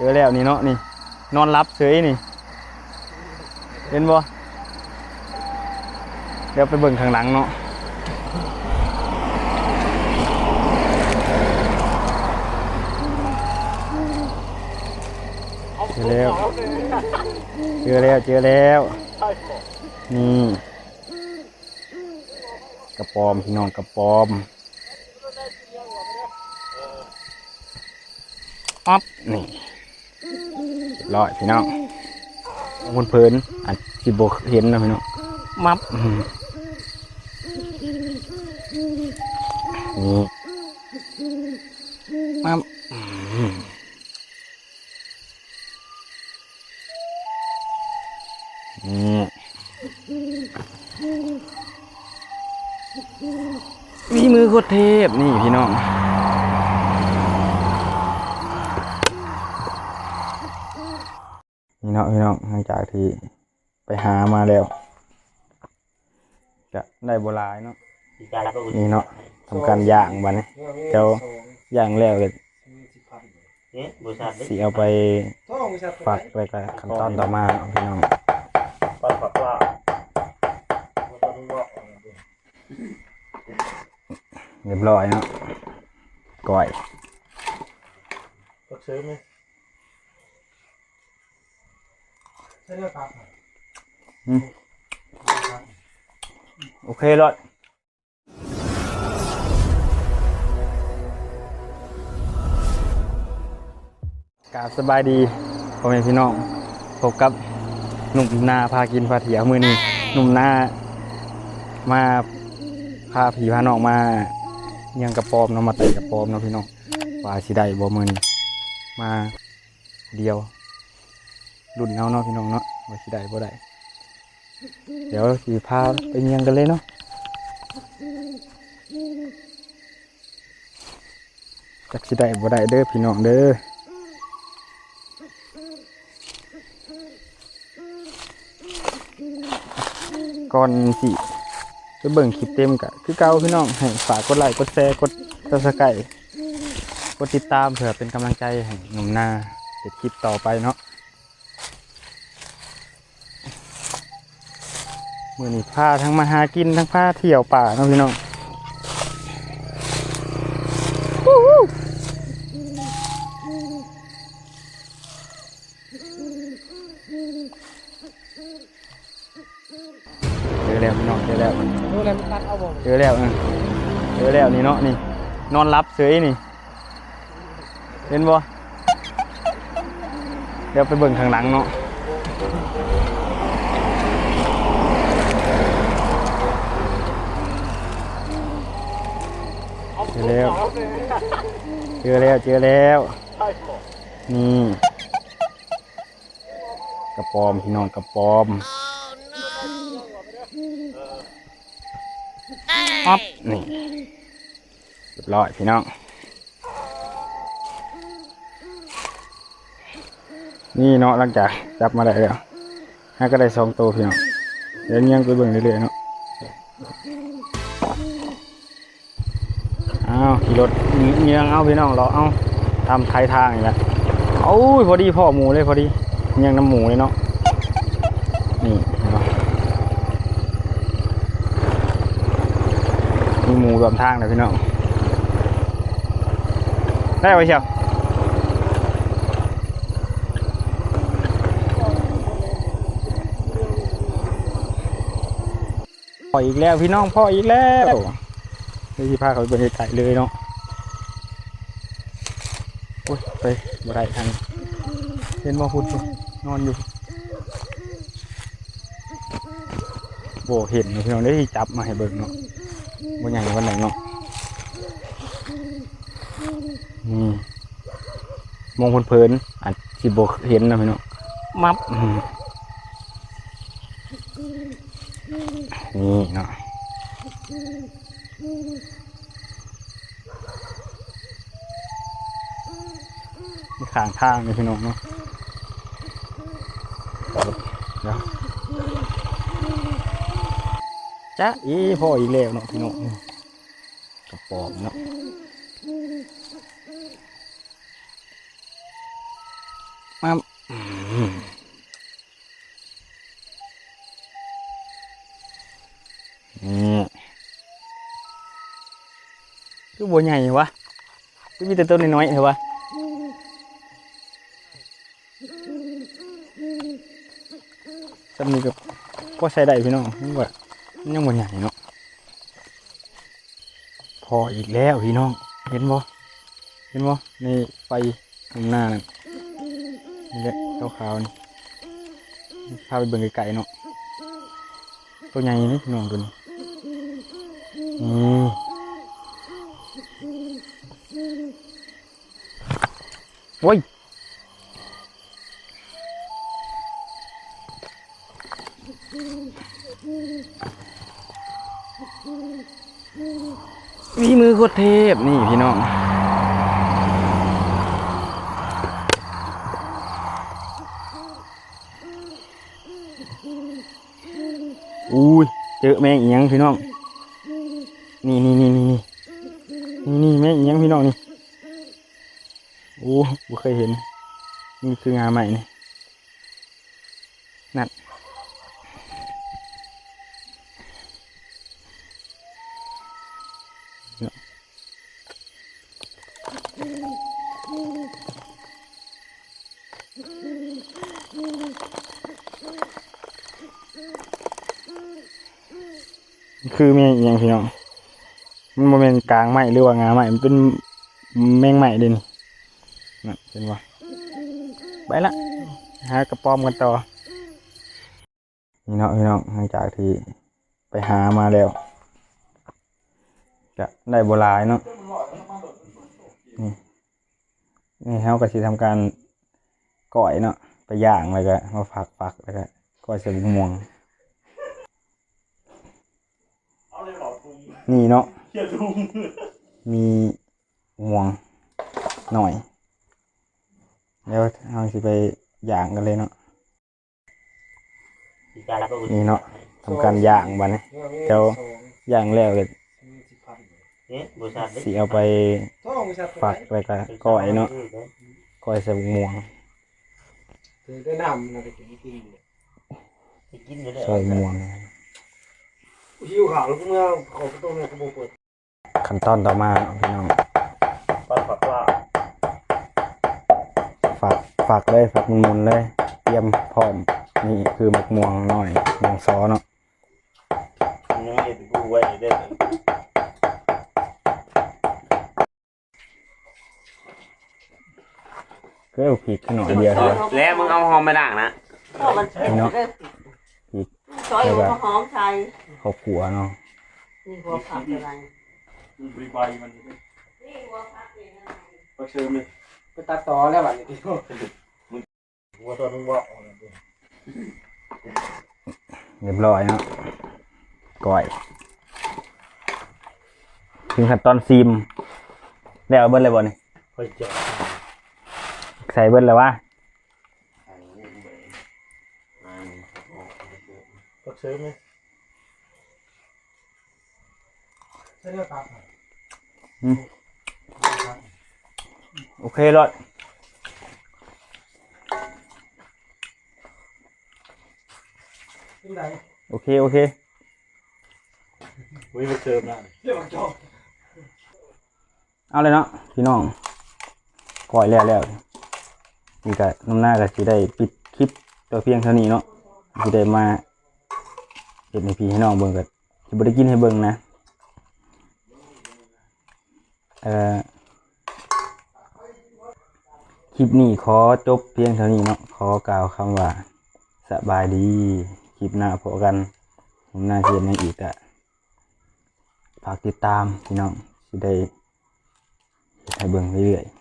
เจอแล้วนี่เนาะนี่ นอนรับเฉยนี่ เห็นบ่เดี๋ยวไปเบิ่งข้างหลังเนาะเจอแล้ว เจอแล้วเจอแล้วนี่กระปอมพี่น้องกระปอมอ๊อบนี่ รียบร้อยพี่น้องคนเพลินอาจสิบเห็นนะพี่น้องมับอื้อหือนี่มับอื้อหือนี่มีมือโคตรเทพนี่พี่น้อง นี่เนาะพี่น้องหลังจากที่ไปหามาแล้ว จะได้โบราณเนาะนี่เนาะทำการย่างบัดนี้เจ้าย่างแล้วเลยเนี่ยบริษัทสีเอาไปฝากไปกับขั้นตอนต่อมาเนาะพี่น้องปัดปัดว่าเรียบร้อยเนาะก้อยก็ซื้อไหม โอเคเลยกราบสบายดีพ่อแม่พี่น้องพบกับหนุ่มนาพากินพาเถียวมือนี้หนุ่มนามาพาผีพาน้องมายังกระปอมเนาะมาเตะกระปอมเนาะพี่น้องว่าสิได้บ่มือนี้มาเดียว รุ่นเอาเนาะพี่น้องเนาะว่าสิได้บ่ได้เดี๋ยวสีพาไปเมียงกันเลยเนาะจักสิได้บ่ได้เด้อพี่น้องเด้อก่อนสิไปเบิ่งคลิปเต็มกะคือเก่าพี่น้องให้ฝากกดไลค์กดแชร์กดซับสไครต์กดติดตามเผื่อเป็นกำลังใจให้หนุ่มนาเด็ดคลิปต่อไปเนาะ มื่อนี้พาทั้งมาหากินทั้งพาเที่ยวป่าเนาะพี่น้องเจอแล้วพี่น้องเจอแล้วดูแลมันตัดเอาบ่เจอแล้วเออเจอแล้วนี่เนาะนี่ นอนรับเฉยนี่เห็นบ่เดี๋ยวไปเบิ่งข้างหลังเนาะ อแล้วเจอแล้วเจอแล้วนี่กระปอมพี่น้องกระปอมอ๊อบนี่เรียบร้อยพี่น้อง นี่เนาะหลังจากจับมาได้แล้วให้ก็ได้สองตัวพี่น้องเดี๋ยวยังไปเบิ่งเรื่อยๆเนาะ อ้าวขี่รถเงียงเอาพี่น้องเราเอาทำไทยทางอย่างเงี้ยโอ้ยพอดีพ่อหมูเลยพอดีเงียงน้ำหมูเลยเนาะนี่นาะมีหมูรวมทางเลยพี่น้องได้ไหมเชียวพ่ออีกแล้วพี่น้องพ่ออีกแล้ว นี่ที่พาเขาไปไกลๆเลยเนาะโอ้ยไปบ่ได้ทางเห็นว่าพุดอยู่นอนอยู่โบเห็นพี่น้องได้ที่จับมาให้เบิ่งเนาะบ่ใหญ่วันไหนเนาะนี่มองเพลินๆอาจสิบ่เห็นนะพี่น้องมับอื้อหือนี่เนาะ มีขางทางนี่พี่น้องเนาะเดี๋ยวจ้าอีพ่ออีกแล้วเนาะพี่น้องกระปอมเนาะมาอืมนี่ คือบัวใหญ่วะคือมีแต่ต้นน้อยๆเหรอวะสำนี้ก็ก็ใช้ได้พี่น้องนว่ามันยังบัวใหญ่เนาะพออีกแล้วพี่น้อง เห็นบ่เห็นบ่ในไฟตรงหน้านั่นนี่แหละขาวๆนี่พาไปเบิ่งไกลๆเนาะตัวใหญ่นี่พี่น้องตัวนี้นี่ โอ้ยมีมือโคตรเทพ นี่พี่น้องอุ้ยเจอแมงอียงพี่น้อง นี่นี่นี่นี่นี่แมงอียงพี่น้องนี่ อ้บ่เคยเห็น นี่คืองาใหม่นี่นั่นคือมงอีหยังพี่น้องมันบ่แม่นกลางใหม่หรือว่างาใหม่มันเป็นแมงใหม่เด่น นั่นเห็นบ่ไปละหากระป๋อมกันต่อนี่เนาะพี่น้องหลังจากที่ไปหามาแล้ว จะได้โบราณเนาะนี่นี่เฮาก็สิทำการก่อยเนาะไปย่างแล้วก็มาฝักฝักแล้วก็ก่อยใส่บุม่วงนี่เนาะมีม่วงหน่อย แล้วเราสิไปย่างกันเลยเนาะนี่เนาะทำการย่างบัดนี้เดี๋ยวย่างแล้วก็เนี่ยบริษัทสิเอาไปฝักแล้วก็ก่อยเนาะก่อยใส่บุม่วงคือได้นำนะไปกินกินอยู่ไปกินอยู่เลยซอยม่วงหิวข่าวแล้วเมื่อขอประตูเนี่ยขโมยเปิดขั้นตอนต่อมาพี่น้อง ฝักฝักเลยฝักมุนๆเลย เตรียมพร้อม นี่คือหมกม่วงหน่อยม่วงซอเนาะยังเห็นกูไว้เด้อก็เอาพริกหน่อยเดียวเถอะแล้วมึงเอาหอมไปด่างนะพอมันเผ็ดเนาะเลยอีกซอยหัวหอมไทยข้าวขัวเนาะนี่หัวผักอะไรบริบามันนี่หัวผักเนี่ยก็เชื่อมเลย ไปตัดต่อแล้วบัดนี้หัวตัวนึงว่าเรียบร้อยเนาะก้อย ถึงขั้นตอนซีม แล้วเอาเบิ้ลเลยบ่นี่ค่อยเจาะใส่เบิ้ลเลยวะก็เชื่อมไหมใช่เรื่องครับ โอเครอดที่ไหนโอเค โอเควิ่งไปเชื่อมได้เรื่องจบเอาเลยเนาะพี่น้องก้อยแล้วแล้วนี่ก็น้ำหน้าก็สิได้ปิดคลิปตัวเพียงเท่านี้เนาะสิได้มาเห็ดในพี่ให้น้องเบิ่งก็สิบ่ได้กินให้เบิ่งนะเอ่อ คลิปนี้ขอจบเพียงเท่านี้เนาะขอกล่าวคำว่าสบายดีคลิปหน้าพบกันผมหน้าเทียนในอีกอะฝากติดตามพี่น้องสิได้ให้เบิ่งเรื่อยๆ